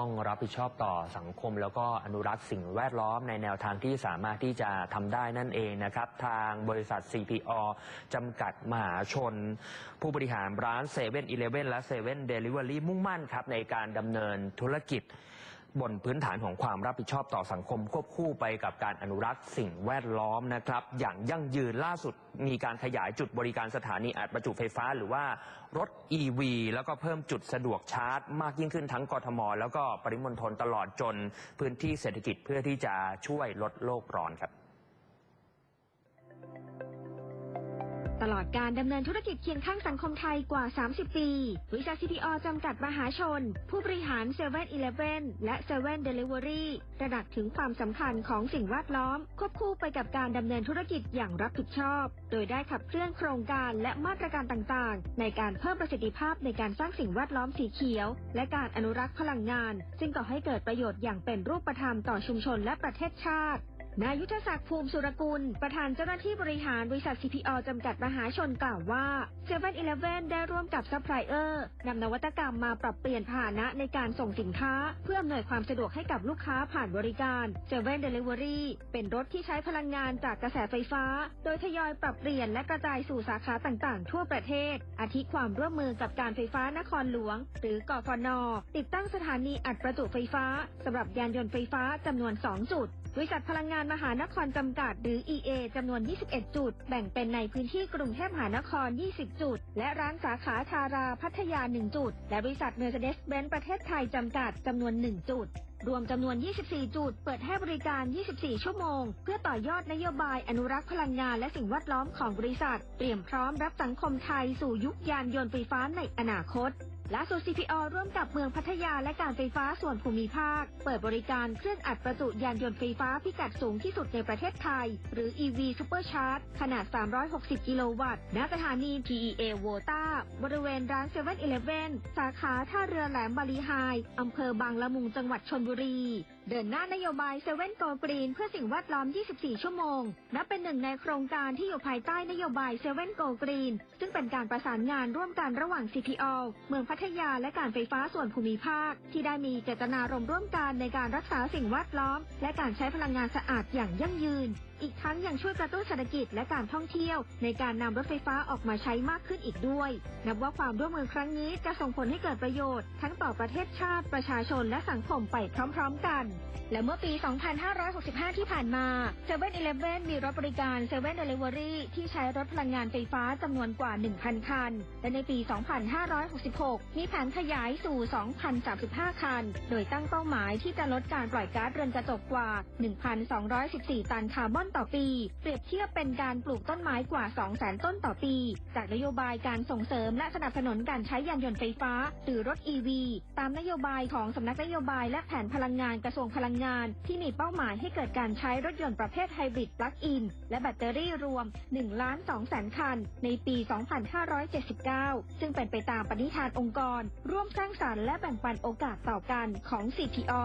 ต้องรับผิดชอบต่อสังคมแล้วก็อนุรักษ์สิ่งแวดล้อมในแนวทางที่สามารถที่จะทำได้นั่นเองนะครับ ทางบริษัท CPO จำกัดมหาชน ผู้บริหารร้าน7 e เ e ่ e อและ7 e เ e ่ e อ Delivery มุ่งมั่นครับในการดำเนินธุรกิจ บนพื้นฐานของความรับผิดชอบต่อสังคมควบคู่ไปกับการอนุรักษ์สิ่งแวดล้อมนะครับ อย่างยั่งยืนล่าสุดมีการขยายจุดบริการสถานีอัดประจุไฟฟ้าหรือว่ารถ EV แล้วก็เพิ่มจุดสะดวกชาร์จ มากยิ่งขึ้นทั้งกทม แล้วก็ปริมณฑลตลอดจนพื้นที่เศรษฐกิจเพื่อที่จะช่วยลดโลกร้อนครับ ตลอดการดำเนินธุรกิจเคียงข้างสังคมไทยกว่า 30 ปี บริษัท CPO จำกัดมหาชน ผู้บริหาร7 e เ e ่ e และ7 Delivery ระดับถึงความสำคัญของสิ่งแวดล้อม ควบคู่ไปกับการดำเนินธุรกิจอย่างรับผิดชอบ โดยได้ขับเคลื่อนโครงการและมาตรการต่างๆ ในการเพิ่มประสิทธิภาพในการสร้างสิ่งแวดล้อมสีเขียว และการอนุรักษ์พลังงาน ซึ่งก่อให้เกิดประโยชน์อย่างเป็นรูปธรรมต่อชุมชนและประเทศชาติ นายยุทธศักดิ์ภูมิสุรกุล ประธานเจ้าหน้าที่บริหารบริษัท CPO จำกัดมหาชนกล่าวว่า7 e เ e ่ e ได้ร่วมกับซัพพลายเออร์นำนวัตกรรมมาปรับเปลี่ยนพาหนะในการส่งสินค้า เพื่ออำนวยความสะดวกให้กับลูกค้าผ่านบริการ7 Delivery เป็นรถที่ใช้พลังงานจากกระแสไฟฟ้า โดยทยอยปรับเปลี่ยนและกระจายสู่สาขาต่างๆ ทั่วประเทศ อาทิความร่วมมือกับการไฟฟ้านครหลวง หรือกฟน ติดตั้งสถานีอัดประจุไฟฟ้าสำหรับยานยนต์ไฟฟ้าจำนวน 2 จุดบริษัทพลังงานมหานครจำกัดหรือ EA จำนวน 21 จุด แบ่งเป็นในพื้นที่กรุงเทพมหานคร 20 จุด และร้านสาขาทาราพัทยา 1 จุด และบริษัท Mercedes-Benz ประเทศไทยจำกัดจำนวน 1 จุด รวมจำนวน 24 จุด เปิดให้บริการ 24 ชั่วโมง เพื่อต่อยอดนโยบายอนุรักษ์พลังงานและสิ่งแวดล้อมของบริษัท เตรียมพร้อมรับสังคมไทยสู่ยุคยานยนต์ไฟฟ้าในอนาคต ละสู่ CPO ร่วมกับเมืองพัทยาและการไฟฟ้าส่วนภูมิภาค เปิดบริการเครื่องอัดประจุยานยนต์ไฟฟ้าพิกัดสูงที่สุดในประเทศไทย หรือ EV Supercharge ขนาด 360 กิโลวัตต์ ณ สถานี PEA v o t a บริเวณร้าน7 e เ e ่ e สาขาท่าเรือแหลมบาลีไฮอำเภอบางละมุงจังหวัดชนบุรี เดินหน้านโยบาย7 Go Green เพื่อสิ่งแวดล้อม 24 ชั่วโมง นับเป็นหนึ่งในโครงการที่อยู่ภายใต้นโยบาย7 Go Green ซึ่งเป็นการประสานงานร่วมกันระหว่าง CPO เมืองพััทยาและการไฟฟ้าส่วนภูมิภาค ที่ได้มีเจตนารมณ์ร่วมกันในการรักษาสิ่งแวดล้อม และการใช้พลังงานสะอาดอย่างยั่งยืน อีกทั้งยังช่วยกระตุ้นเศรษฐกิจและการท่องเที่ยว ในการนำรถไฟฟ้าออกมาใช้มากขึ้นอีกด้วย นับว่าความร่วมมือครั้งนี้จะส่งผลให้เกิดประโยชน์ ทั้งต่อประเทศชาติประชาชนและสังคมไปพร้อม ๆ กัน และเมื่อปี 2565 ที่ผ่านมา7 e เ e ่ e มีรถบริการ7 Delivery ที่ใช้รถพลังงานไฟฟ้าจำนวนกว่า1,000 คัน และในปี 2566มีแผนขยายสู่ 2,035 คัน โดยตั้งเป้าหมายที่จะลดการปล่อยก๊าซเรือนกระจกกว่า 1,214 ตันคาร์บอนต่อปี เปรียบเทียบเป็นการปลูกต้นไม้กว่า 200,000 ต้นต่อปี จากนโยบายการส่งเสริมและสนับสนุนการใช้ยานยนต์ไฟฟ้า หรือรถ EV ตามนโยบายของสำนักนโยบายและแผนพลังงานกระทรวงพลังงาน ที่มีเป้าหมายให้เกิดการใช้รถยนต์ประเภทไฮบริดปลั๊กอิน และแบตเตอรี่รวม 1 ล้าน2แสนคัน ในปี 2579 ซึ่งเป็นไปตามปณิธานองค์ค์กร ร่วมสร้างสารรค์และแบ่งปันโอกาสต่อกันของ CPO